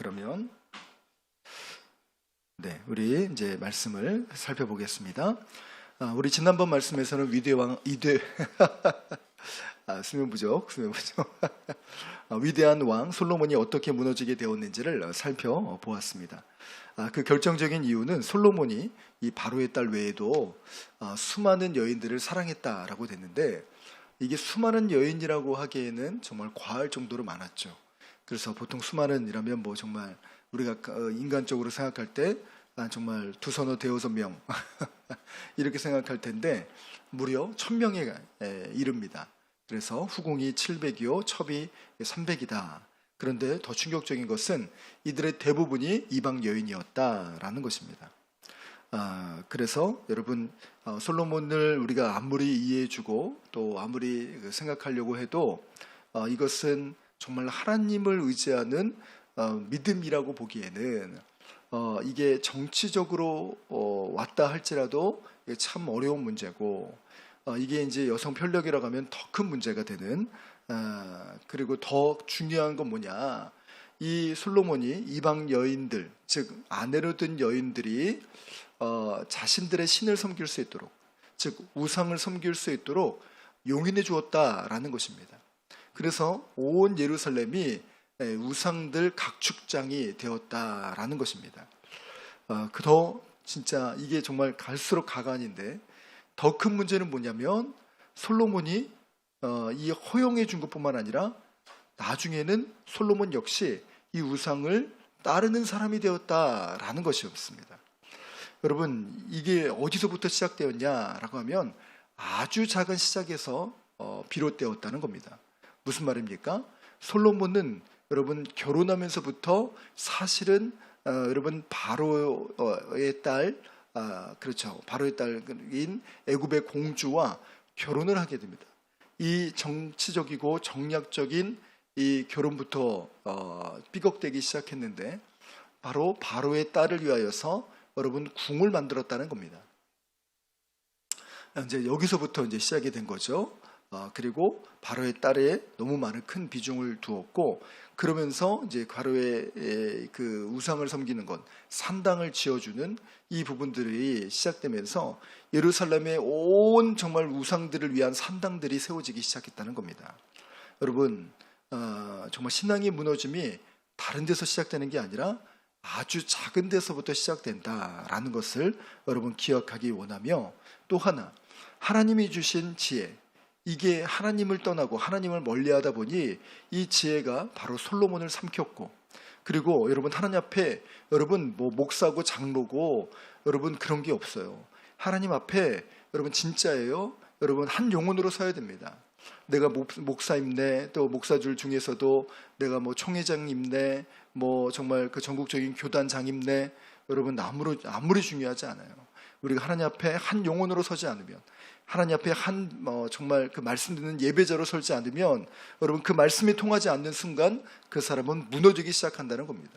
그러면 네, 우리 이제 말씀을 살펴보겠습니다. 아, 우리 지난번 말씀에서는 위대 왕 이대 아, 수면 부족, 수면 부족. 아, 위대한 왕 솔로몬이 어떻게 무너지게 되었는지를 살펴보았습니다. 아, 그 결정적인 이유는 솔로몬이 이 바로의 딸 외에도 아, 수많은 여인들을 사랑했다라고 됐는데 이게 수많은 여인이라고 하기에는 정말 과할 정도로 많았죠. 그래서 보통 수많은이라면 뭐 정말 우리가 어, 인간적으로 생각할 때 아, 정말 두 서너 대여섯 명 이렇게 생각할 텐데 무려 천 명에 이릅니다. 그래서 후궁이 700이요, 첩이 300이다. 그런데 더 충격적인 것은 이들의 대부분이 이방 여인이었다라는 것입니다. 아, 그래서 여러분 어, 솔로몬을 우리가 아무리 이해해주고 또 아무리 그 생각하려고 해도 어, 이것은 정말 하나님을 의지하는 어, 믿음이라고 보기에는 어, 이게 정치적으로 어, 왔다 할지라도 참 어려운 문제고 어, 이게 이제 여성 편력이라고 하면 더 큰 문제가 되는 아, 그리고 더 중요한 건 뭐냐 이 솔로몬이 이방 여인들 즉 아내로 든 여인들이 어, 자신들의 신을 섬길 수 있도록 즉 우상을 섬길 수 있도록 용인해 주었다라는 것입니다. 그래서 온 예루살렘이 예, 우상들 각축장이 되었다라는 것입니다. 어, 그더 진짜 이게 정말 갈수록 가관인데 더 큰 문제는 뭐냐면 솔로몬이 어, 이 허용해 준 것뿐만 아니라 나중에는 솔로몬 역시 이 우상을 따르는 사람이 되었다라는 것이었습니다. 여러분 이게 어디서부터 시작되었냐라고 하면 아주 작은 시작에서 어, 비롯되었다는 겁니다. 무슨 말입니까? 솔로몬은 여러분 결혼하면서부터 사실은 어, 여러분 바로의 딸 아, 그렇죠 바로의 딸인 애굽의 공주와 결혼을 하게 됩니다. 이 정치적이고 정략적인 이 결혼부터 어, 삐걱대기 시작했는데 바로 바로의 딸을 위하여서 여러분 궁을 만들었다는 겁니다. 이제 여기서부터 이제 시작이 된 거죠. 어, 그리고 바로의 딸에 너무 많은 큰 비중을 두었고 그러면서 이제 바로의 에, 그 우상을 섬기는 것 산당을 지어주는 이 부분들이 시작되면서 예루살렘의 온 정말 우상들을 위한 산당들이 세워지기 시작했다는 겁니다. 여러분 어, 정말 신앙의 무너짐이 다른 데서 시작되는 게 아니라 아주 작은 데서부터 시작된다라는 것을 여러분 기억하기 원하며 또 하나 하나님이 주신 지혜 이게 하나님을 떠나고 하나님을 멀리하다 보니 이 지혜가 바로 솔로몬을 삼켰고 그리고 여러분 하나님 앞에 여러분 뭐 목사고 장로고 여러분 그런 게 없어요. 하나님 앞에 여러분 진짜예요. 여러분 한 영혼으로 서야 됩니다. 내가 목사임네 또 목사들 중에서도 내가 뭐 총회장임네 뭐 정말 그 전국적인 교단장임네 여러분 아무리 아무리 중요하지 않아요. 우리가 하나님 앞에 한 영혼으로 서지 않으면 하나님 앞에 한뭐 정말 그 말씀 듣는 예배자로 설지 않으면 여러분 그 말씀이 통하지 않는 순간 그 사람은 무너지기 시작한다는 겁니다.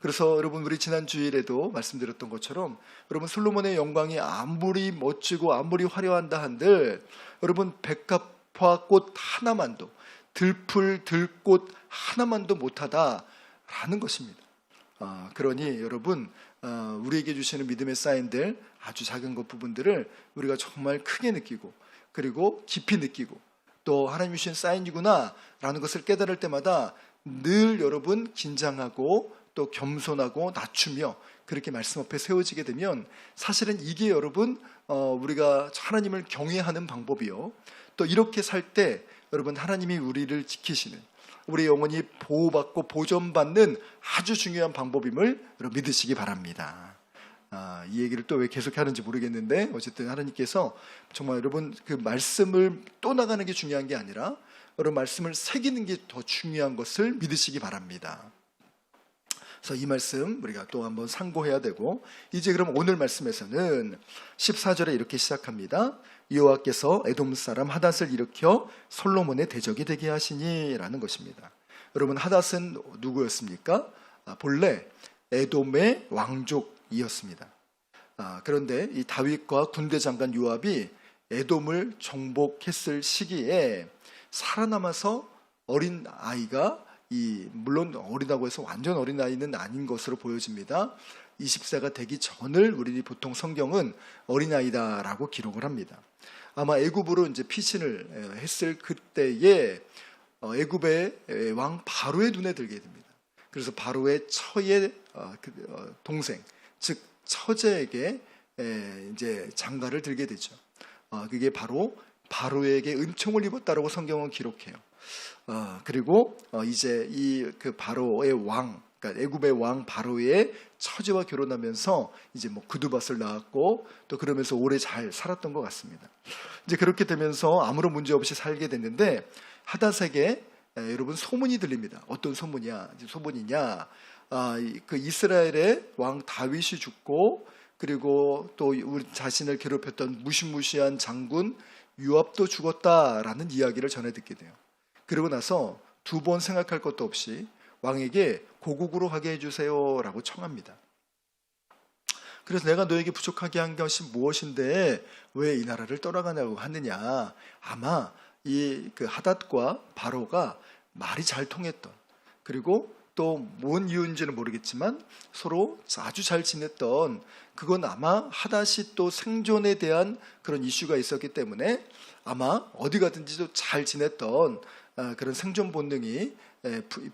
그래서 여러분 우리 지난 주일에도 말씀드렸던 것처럼 여러분 솔로몬의 영광이 아무리 멋지고 아무리 화려한다 한들 여러분 백합화 꽃 하나만도 들풀 들꽃 하나만도 못하다라는 것입니다. 아, 그러니 여러분 어, 우리에게 주시는 믿음의 사인들 아주 작은 것 부분들을 우리가 정말 크게 느끼고 그리고 깊이 느끼고 또 하나님 주신 사인이구나라는 것을 깨달을 때마다 늘 여러분 긴장하고 또 겸손하고 낮추며 그렇게 말씀 앞에 세워지게 되면 사실은 이게 여러분 어, 우리가 하나님을 경외하는 방법이요. 또 이렇게 살 때 여러분 하나님이 우리를 지키시는 우리 영혼이 보호받고 보존받는 아주 중요한 방법임을 믿으시기 바랍니다. 아, 이 얘기를 또 왜 계속 하는지 모르겠는데 어쨌든 하나님께서 정말 여러분 그 말씀을 또 나가는 게 중요한 게 아니라 여러분 말씀을 새기는 게 더 중요한 것을 믿으시기 바랍니다. 그래서 이 말씀 우리가 또 한번 상고해야 되고 이제 그럼 오늘 말씀에서는 14절에 이렇게 시작합니다. 여호와께서 에돔 사람 하닷을 일으켜 솔로몬의 대적이 되게 하시니라는 것입니다. 여러분 하닷은 누구였습니까? 아, 본래 에돔의 왕족이었습니다. 아, 그런데 이 다윗과 군대 장관 요압이 에돔을 정복했을 시기에 살아남아서 어린 아이가 이 물론 어리다고 해서 완전 어린 나이는 아닌 것으로 보여집니다. 20세가 되기 전을 우리 보통 성경은 어린아이다라고 기록을 합니다. 아마 애굽으로 이제 피신을 에, 했을 그때에 어, 애굽의 에, 왕 바로의 눈에 들게 됩니다. 그래서 바로의 처의 어, 그, 어, 동생, 즉 처제에게 에, 이제 장가를 들게 되죠. 어, 그게 바로 바로에게 은총을 입었다라고 성경은 기록해요. 어, 그리고 어, 이제 이 그 바로의 왕, 그러니까 애굽의 왕 바로의 처제와 결혼하면서 이제 뭐 그두밭을 낳았고 또 그러면서 오래 잘 살았던 것 같습니다. 이제 그렇게 되면서 아무런 문제 없이 살게 됐는데 하닷에게 에, 여러분 소문이 들립니다. 어떤 소문이야? 소문이냐? 아, 이- 그 이스라엘의 왕 다윗이 죽고 그리고 또 우리 자신을 괴롭혔던 무시무시한 장군 유압도 죽었다라는 이야기를 전해 듣게 돼요. 그러고 나서 두 번 생각할 것도 없이 왕에게 고국으로 가게 해주세요 라고 청합니다. 그래서 내가 너에게 부족하게 한 것이 무엇인데 왜 이 나라를 떠나가냐고 하느냐? 아마 이 그 하닷과 바로가 말이 잘 통했던 그리고 또 뭔 이유인지는 모르겠지만 서로 아주 잘 지냈던 그건 아마 하닷이 또 생존에 대한 그런 이슈가 있었기 때문에 아마 어디 가든지 도 잘 지냈던 아, 그런 생존 본능이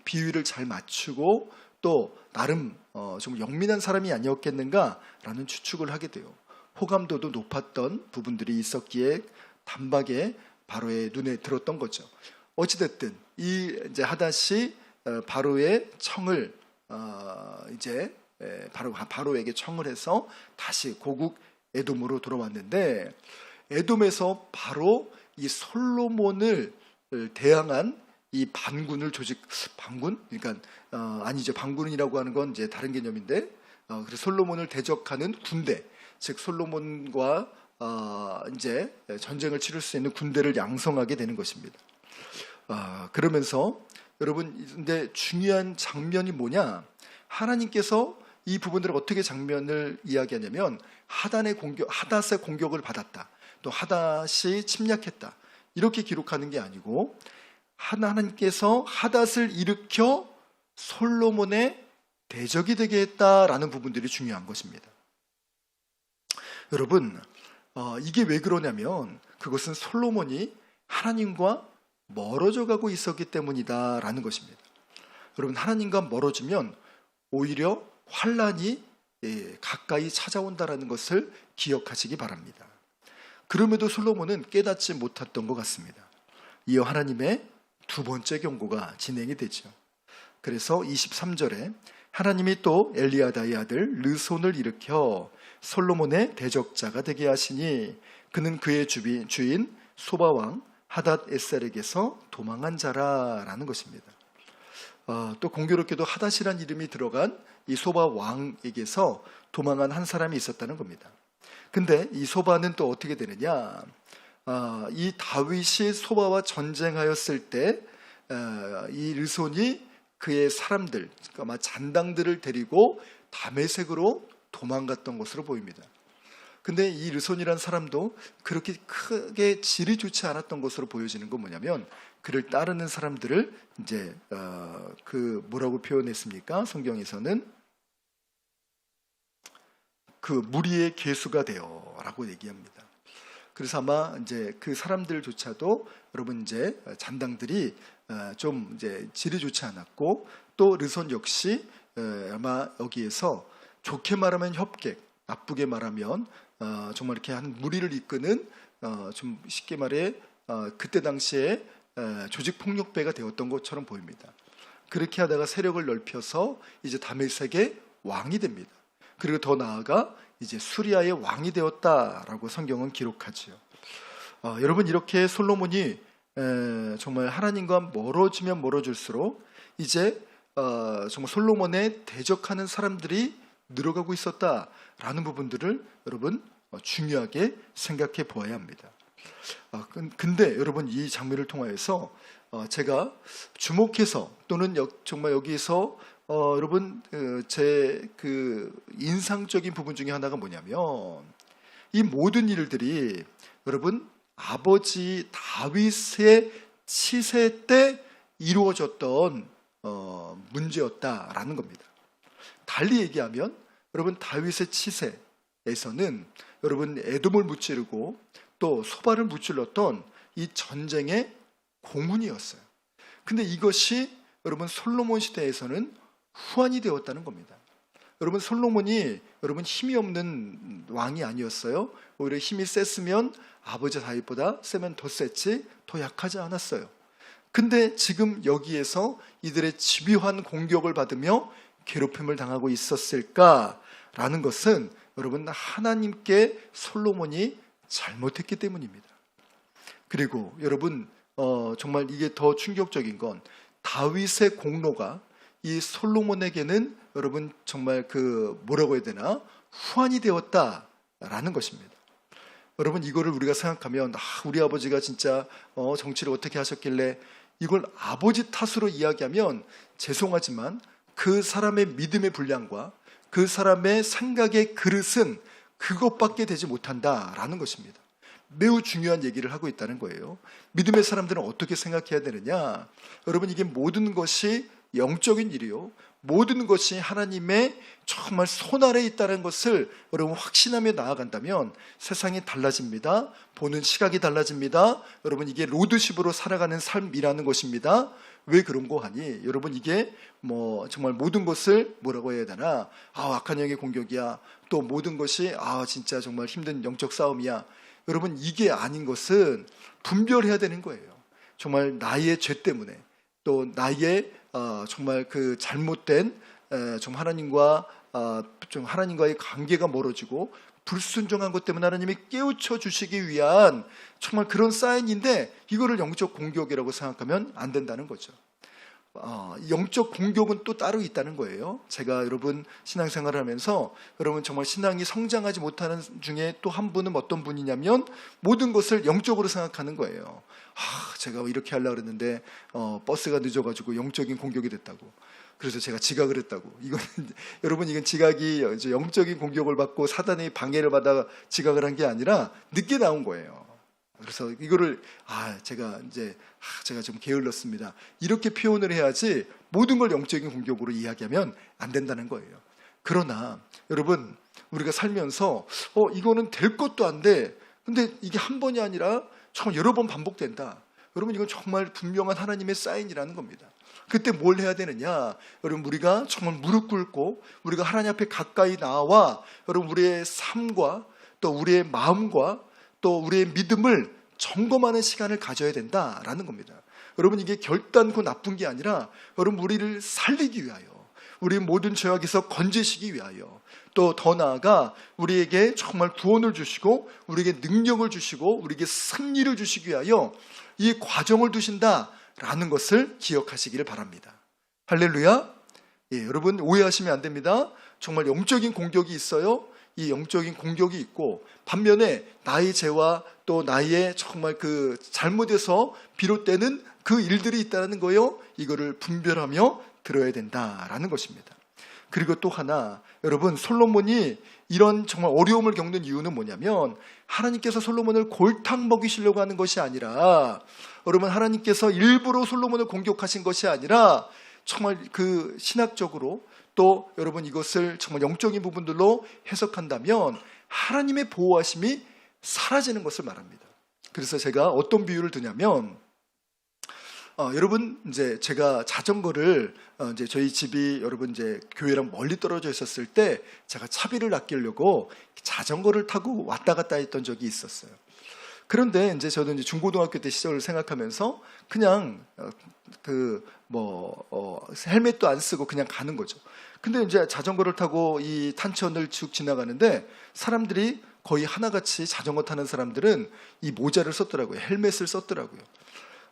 비위를 잘 맞추고 또 나름 어, 좀 영민한 사람이 아니었겠는가라는 추측을 하게 돼요. 호감도도 높았던 부분들이 있었기에 단박에 바로의 눈에 들었던 거죠. 어찌됐든 이 이제 하닷이 어, 바로의 청을 어, 이제 에, 바로 바로에게 청을 해서 다시 고국 에돔으로 돌아왔는데 에돔에서 바로 이 솔로몬을 대항한 이 반군을 조직 반군 그러니까 어, 아니죠 반군이라고 하는 건 이제 다른 개념인데 어, 그래서 솔로몬을 대적하는 군대 즉 솔로몬과 어, 이제 전쟁을 치를 수 있는 군대를 양성하게 되는 것입니다. 아, 그러면서 여러분 근데 중요한 장면이 뭐냐? 하나님께서 이 부분들을 어떻게 장면을 이야기하냐면 하단의 공격, 하닷의 공격을 받았다. 또 하닷이 침략했다. 이렇게 기록하는 게 아니고 하나님께서 하닷을 일으켜 솔로몬의 대적이 되게 했다라는 부분들이 중요한 것입니다. 여러분, 어, 이게 왜 그러냐면 그것은 솔로몬이 하나님과 멀어져 가고 있었기 때문이다라는 것입니다. 여러분 하나님과 멀어지면 오히려 환란이 예, 가까이 찾아온다라는 것을 기억하시기 바랍니다. 그럼에도 솔로몬은 깨닫지 못했던 것 같습니다. 이어 하나님의 두 번째 경고가 진행이 되죠. 그래서 23절에 하나님이 또 엘리야다의 아들 르손을 일으켜 솔로몬의 대적자가 되게 하시니 그는 그의 주비, 주인 소바왕 하닷 에셀에게서 도망한 자라라는 것입니다. 어, 또 공교롭게도 하닷이란 이름이 들어간 이 소바 왕에게서 도망한 한 사람이 있었다는 겁니다. 근데 이 소바는 또 어떻게 되느냐? 어, 이 다윗이 소바와 전쟁하였을 때, 어, 이 르손이 그의 사람들, 그러니까 잔당들을 데리고 다메색으로 도망갔던 것으로 보입니다. 근데 이 르손이라는 사람도 그렇게 크게 질이 좋지 않았던 것으로 보여지는 건 뭐냐면 그를 따르는 사람들을 이제 어, 그 뭐라고 표현했습니까? 성경에서는 그 무리의 개수가 되어라고 얘기합니다. 그래서 아마 이제 그 사람들조차도 여러분 이제 잔당들이 어, 좀 이제 질이 좋지 않았고 또 르손 역시 어, 아마 여기에서 좋게 말하면 협객, 나쁘게 말하면 어, 정말 이렇게 한 무리를 이끄는 어, 좀 쉽게 말해 어, 그때 당시에 에, 조직 폭력배가 되었던 것처럼 보입니다. 그렇게 하다가 세력을 넓혀서 이제 다메섹의 왕이 됩니다. 그리고 더 나아가 이제 수리아의 왕이 되었다라고 성경은 기록하지요. 어, 여러분 이렇게 솔로몬이 에, 정말 하나님과 멀어지면 멀어질수록 이제 어, 정말 솔로몬에 대적하는 사람들이 늘어가고 있었다라는 부분들을 여러분 어, 중요하게 생각해 보아야 합니다. 어, 근- 근데 여러분 이 장면을 통하여서 어, 제가 주목해서 또는 여- 정말 여기서 어, 여러분 제 그 인상적인 부분 중에 하나가 뭐냐면 이 모든 일들이 여러분 아버지 다윗의 치세 때 이루어졌던 어, 문제였다라는 겁니다. 달리 얘기하면 여러분 다윗의 치세에서는 여러분 에돔을 무찌르고 또 소바를 무찔렀던 이 전쟁의 공훈이었어요. 근데 이것이 여러분 솔로몬 시대에서는 후환이 되었다는 겁니다. 여러분 솔로몬이 여러분 힘이 없는 왕이 아니었어요. 오히려 힘이 셌으면 아버지 다윗보다 세면 더 셌지 더 약하지 않았어요. 근데 지금 여기에서 이들의 집요한 공격을 받으며 괴롭힘을 당하고 있었을까라는 것은 여러분 하나님께 솔로몬이 잘못했기 때문입니다. 그리고 여러분 어, 정말 이게 더 충격적인 건 다윗의 공로가 이 솔로몬에게는 여러분 정말 그 뭐라고 해야 되나 후환이 되었다라는 것입니다. 여러분 이거를 우리가 생각하면 아, 우리 아버지가 진짜 어, 정치를 어떻게 하셨길래 이걸 아버지 탓으로 이야기하면 죄송하지만 그 사람의 믿음의 분량과 그 사람의 생각의 그릇은 그것밖에 되지 못한다라는 것입니다. 매우 중요한 얘기를 하고 있다는 거예요. 믿음의 사람들은 어떻게 생각해야 되느냐? 여러분 이게 모든 것이 영적인 일이요. 모든 것이 하나님의 정말 손 아래 있다는 것을 여러분 확신하며 나아간다면 세상이 달라집니다. 보는 시각이 달라집니다. 여러분 이게 로드십으로 살아가는 삶이라는 것입니다. 왜 그런 거 하니? 여러분 이게 뭐 정말 모든 것을 뭐라고 해야 되나? 아 악한 영의 공격이야. 또 모든 것이 아 진짜 정말 힘든 영적 싸움이야. 여러분 이게 아닌 것은 분별해야 되는 거예요. 정말 나의 죄 때문에 또 나의 어, 정말 그 잘못된 에, 좀 하나님과 어, 좀 하나님과의 관계가 멀어지고 불순종한 것 때문에 하나님이 깨우쳐 주시기 위한 정말 그런 사인인데 이거를 영적 공격이라고 생각하면 안 된다는 거죠. 어, 영적 공격은 또 따로 있다는 거예요. 제가 여러분 신앙생활을 하면서 여러분 정말 신앙이 성장하지 못하는 중에 또 한 분은 어떤 분이냐면 모든 것을 영적으로 생각하는 거예요. 아, 제가 이렇게 하려고 그랬는데 어, 버스가 늦어가지고 영적인 공격이 됐다고. 그래서 제가 지각을 했다고. 이건 여러분 이건 지각이 영적인 공격을 받고 사단의 방해를 받아 지각을 한 게 아니라 늦게 나온 거예요. 그래서 이거를 아 제가 이제 아, 제가 좀 게을렀습니다. 이렇게 표현을 해야지 모든 걸 영적인 공격으로 이야기하면 안 된다는 거예요. 그러나 여러분 우리가 살면서 어 이거는 될 것도 안 돼. 근데 이게 한 번이 아니라 정말 여러 번 반복된다. 여러분 이건 정말 분명한 하나님의 사인이라는 겁니다. 그때 뭘 해야 되느냐? 여러분 우리가 정말 무릎 꿇고 우리가 하나님 앞에 가까이 나와 여러분 우리의 삶과 또 우리의 마음과 또 우리의 믿음을 점검하는 시간을 가져야 된다라는 겁니다. 여러분 이게 결단코 나쁜 게 아니라 여러분 우리를 살리기 위하여 우리 모든 죄악에서 건지시기 위하여 또 더 나아가 우리에게 정말 구원을 주시고 우리에게 능력을 주시고 우리에게 승리를 주시기 위하여 이 과정을 두신다라는 것을 기억하시기를 바랍니다. 할렐루야. 예, 여러분 오해하시면 안 됩니다. 정말 영적인 공격이 있어요. 이 영적인 공격이 있고 반면에 나의 죄와 또 나의 정말 그 잘못에서 비롯되는 그 일들이 있다는 거요. 이거를 분별하며 들어야 된다라는 것입니다. 그리고 또 하나 여러분 솔로몬이 이런 정말 어려움을 겪는 이유는 뭐냐면 하나님께서 솔로몬을 골탕 먹이시려고 하는 것이 아니라 여러분 하나님께서 일부러 솔로몬을 공격하신 것이 아니라 정말 그 신학적으로 또 여러분 이것을 정말 영적인 부분들로 해석한다면 하나님의 보호하심이 사라지는 것을 말합니다. 그래서 제가 어떤 비유를 드냐면 어, 여러분 이제 제가 자전거를 어, 이제 저희 집이 여러분 이제 교회랑 멀리 떨어져 있었을 때 제가 차비를 아끼려고 자전거를 타고 왔다 갔다 했던 적이 있었어요. 그런데 이제 저는 이제 중고등학교 때 시절을 생각하면서 그냥 어, 그뭐 어, 헬멧도 안 쓰고 그냥 가는 거죠. 근데 이제 자전거를 타고 이 탄천을 쭉 지나가는데 사람들이 거의 하나같이 자전거 타는 사람들은 이 모자를 썼더라고요. 헬멧을 썼더라고요.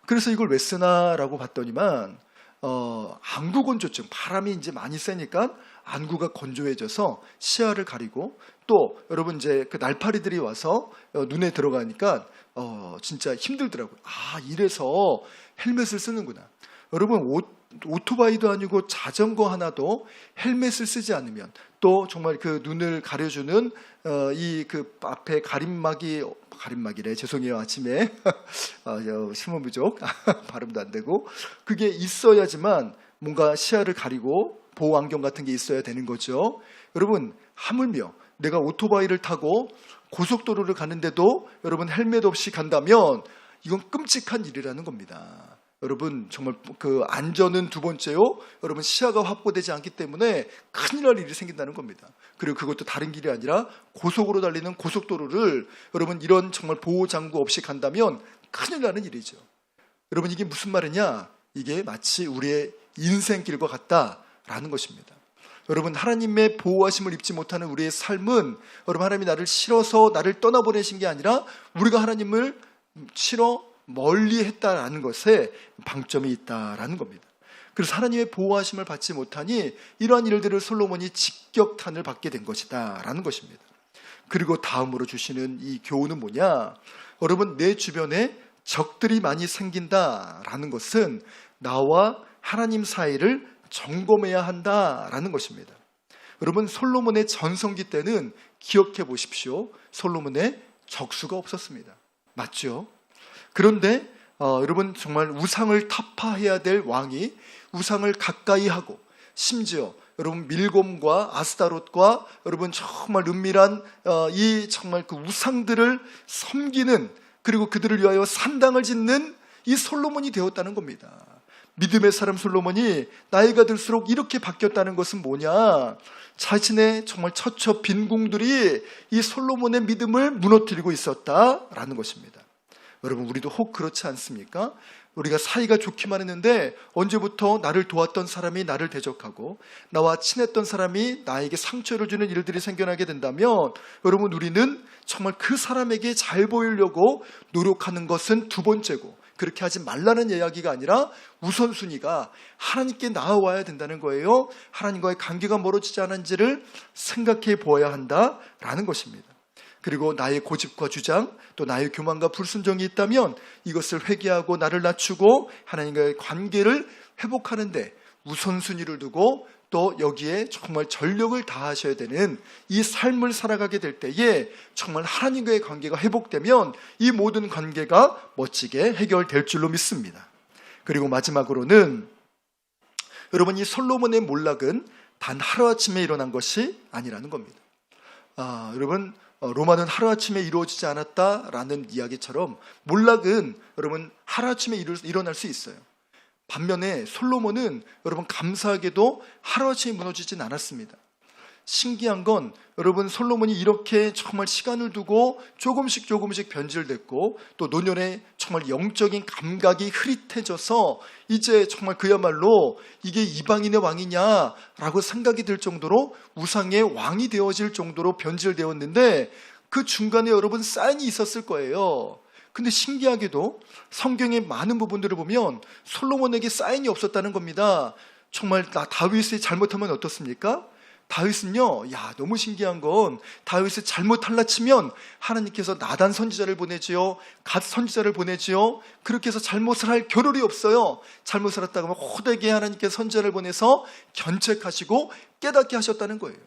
그래서 이걸 왜 쓰나라고 봤더니만 어, 안구 건조증 바람이 이제 많이 세니까 안구가 건조해져서 시야를 가리고 또 여러분 이제 그 날파리들이 와서 어, 눈에 들어가니까 어, 진짜 힘들더라고요. 아 이래서 헬멧을 쓰는구나. 여러분 오, 오토바이도 아니고 자전거 하나도 헬멧을 쓰지 않으면 또 정말 그 눈을 가려주는 어, 이그 앞에 가림막이 가림막이래 죄송해요 아침에 어, 신문 부족 발음도 안 되고 그게 있어야지만 뭔가 시야를 가리고 보호 안경 같은 게 있어야 되는 거죠. 여러분 하물며 내가 오토바이를 타고 고속도로를 가는데도 여러분 헬멧 없이 간다면 이건 끔찍한 일이라는 겁니다. 여러분 정말 그 안전은 두 번째요. 여러분 시야가 확보되지 않기 때문에 큰일 날 일이 생긴다는 겁니다. 그리고 그것도 다른 길이 아니라 고속으로 달리는 고속도로를 여러분 이런 정말 보호 장구 없이 간다면 큰일 나는 일이죠. 여러분 이게 무슨 말이냐? 이게 마치 우리의 인생길과 같다라는 것입니다. 여러분 하나님의 보호하심을 입지 못하는 우리의 삶은 여러분 하나님이 나를 싫어서 나를 떠나보내신 게 아니라 우리가 하나님을 싫어 멀리 했다라는 것에 방점이 있다라는 겁니다. 그래서 하나님의 보호하심을 받지 못하니 이러한 일들을 솔로몬이 직격탄을 받게 된 것이다라는 것입니다. 그리고 다음으로 주시는 이 교훈은 뭐냐? 여러분 내 주변에 적들이 많이 생긴다라는 것은 나와 하나님 사이를 점검해야 한다라는 것입니다. 여러분 솔로몬의 전성기 때는 기억해 보십시오. 솔로몬의 적수가 없었습니다. 맞죠? 그런데 어, 여러분 정말 우상을 타파해야 될 왕이 우상을 가까이 하고 심지어 여러분 밀곰과 아스타롯과 여러분 정말 은밀한 어, 이 정말 그 우상들을 섬기는 그리고 그들을 위하여 산당을 짓는 이 솔로몬이 되었다는 겁니다. 믿음의 사람 솔로몬이 나이가 들수록 이렇게 바뀌었다는 것은 뭐냐? 자신의 정말 처처 빈궁들이 이 솔로몬의 믿음을 무너뜨리고 있었다라는 것입니다. 여러분 우리도 혹 그렇지 않습니까? 우리가 사이가 좋기만 했는데 언제부터 나를 도왔던 사람이 나를 대적하고 나와 친했던 사람이 나에게 상처를 주는 일들이 생겨나게 된다면 여러분 우리는 정말 그 사람에게 잘 보이려고 노력하는 것은 두 번째고 그렇게 하지 말라는 이야기가 아니라 우선순위가 하나님께 나아와야 된다는 거예요. 하나님과의 관계가 멀어지지 않은지를 생각해 보아야 한다라는 것입니다. 그리고 나의 고집과 주장, 또 나의 교만과 불순종이 있다면 이것을 회개하고 나를 낮추고 하나님과의 관계를 회복하는데 우선순위를 두고 또 여기에 정말 전력을 다하셔야 되는 이 삶을 살아가게 될 때에 정말 하나님과의 관계가 회복되면 이 모든 관계가 멋지게 해결될 줄로 믿습니다. 그리고 마지막으로는 여러분 이 솔로몬의 몰락은 단 하루아침에 일어난 것이 아니라는 겁니다. 아, 여러분 어, 로마는 하루아침에 이루어지지 않았다라는 이야기처럼 몰락은 여러분 하루아침에 일어날 수 있어요. 반면에 솔로몬은 여러분 감사하게도 하루아침에 무너지진 않았습니다. 신기한 건 여러분 솔로몬이 이렇게 정말 시간을 두고 조금씩 조금씩 변질됐고 또 노년에 정말 영적인 감각이 흐릿해져서 이제 정말 그야말로 이게 이방인의 왕이냐라고 생각이 들 정도로 우상의 왕이 되어질 정도로 변질되었는데 그 중간에 여러분 사인이 있었을 거예요. 근데 신기하게도 성경의 많은 부분들을 보면 솔로몬에게 사인이 없었다는 겁니다. 정말 나 다윗이 잘못하면 어떻습니까? 다윗은요, 야, 너무 신기한 건 다윗을 잘못 할라 치면 하나님께서 나단 선지자를 보내지요. 갓 선지자를 보내지요. 그렇게 해서 잘못을 할 겨를이 없어요. 잘못을 했다고 하면 호되게 하나님께서 선지자를 보내서 견책하시고 깨닫게 하셨다는 거예요.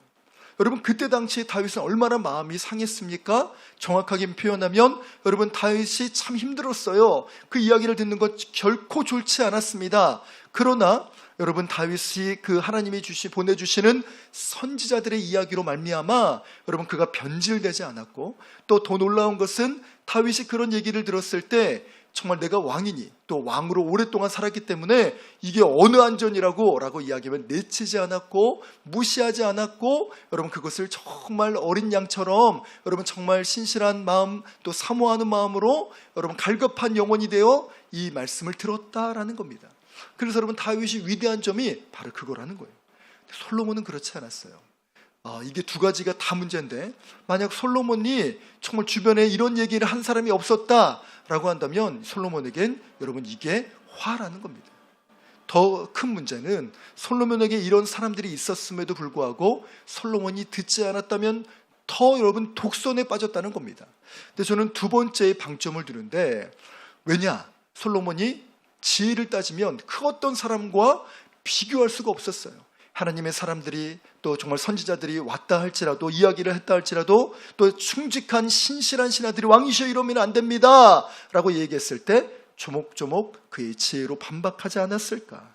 여러분 그때 당시 다윗은 얼마나 마음이 상했습니까? 정확하게 표현하면 여러분 다윗이 참 힘들었어요. 그 이야기를 듣는 것 결코 좋지 않았습니다. 그러나 여러분 다윗이 그 하나님이 주시 보내 주시는 선지자들의 이야기로 말미암아 여러분 그가 변질되지 않았고 또 더 놀라운 것은 다윗이 그런 얘기를 들었을 때 정말 내가 왕이니 또 왕으로 오랫동안 살았기 때문에 이게 어느 안전이라고 라고 이야기하면 내치지 않았고 무시하지 않았고 여러분 그것을 정말 어린 양처럼 여러분 정말 신실한 마음 또 사모하는 마음으로 여러분 갈급한 영혼이 되어 이 말씀을 들었다라는 겁니다. 그래서 여러분 다윗이 위대한 점이 바로 그거라는 거예요. 솔로몬은 그렇지 않았어요. 아, 이게 두 가지가 다 문제인데 만약 솔로몬이 정말 주변에 이런 얘기를 한 사람이 없었다라고 한다면 솔로몬에겐 여러분 이게 화라는 겁니다. 더 큰 문제는 솔로몬에게 이런 사람들이 있었음에도 불구하고 솔로몬이 듣지 않았다면 더 여러분 독선에 빠졌다는 겁니다. 근데 저는 두 번째의 방점을 두는데 왜냐? 솔로몬이 지혜를 따지면 그 어떤 사람과 비교할 수가 없었어요. 하나님의 사람들이 또 정말 선지자들이 왔다 할지라도 이야기를 했다 할지라도 또 충직한 신실한 신하들이 왕이셔 이러면 안 됩니다. 라고 얘기했을 때 조목조목 그의 지혜로 반박하지 않았을까.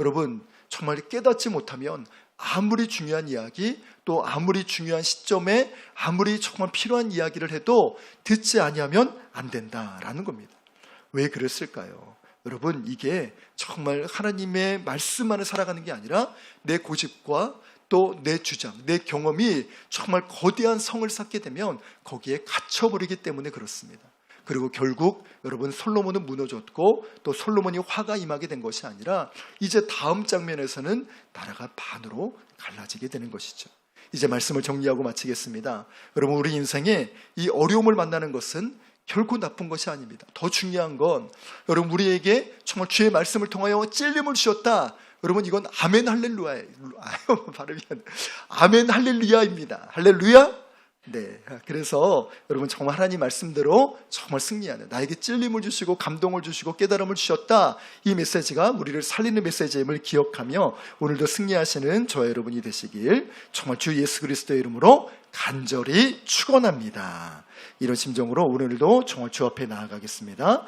여러분 정말 깨닫지 못하면 아무리 중요한 이야기 또 아무리 중요한 시점에 아무리 정말 필요한 이야기를 해도 듣지 아니하면 안 된다라는 겁니다. 왜 그랬을까요? 여러분 이게 정말 하나님의 말씀 안에 살아가는 게 아니라 내 고집과 또 내 주장, 내 경험이 정말 거대한 성을 쌓게 되면 거기에 갇혀버리기 때문에 그렇습니다. 그리고 결국 여러분 솔로몬은 무너졌고 또 솔로몬이 화가 임하게 된 것이 아니라 이제 다음 장면에서는 나라가 반으로 갈라지게 되는 것이죠. 이제 말씀을 정리하고 마치겠습니다. 여러분 우리 인생에 이 어려움을 만나는 것은 결코 나쁜 것이 아닙니다. 더 중요한 건 여러분 우리에게 정말 주의 말씀을 통하여 찔림을 주셨다. 여러분 이건 아멘 할렐루야예요. 아멘 할렐루야입니다. 할렐루야. 네. 그래서 여러분 정말 하나님 말씀대로 정말 승리하는 나에게 찔림을 주시고 감동을 주시고 깨달음을 주셨다. 이 메시지가 우리를 살리는 메시지임을 기억하며 오늘도 승리하시는 저와 여러분이 되시길 정말 주 예수 그리스도의 이름으로 간절히 축원합니다. 이런 심정으로 오늘도 정말 주 앞에 나아가겠습니다.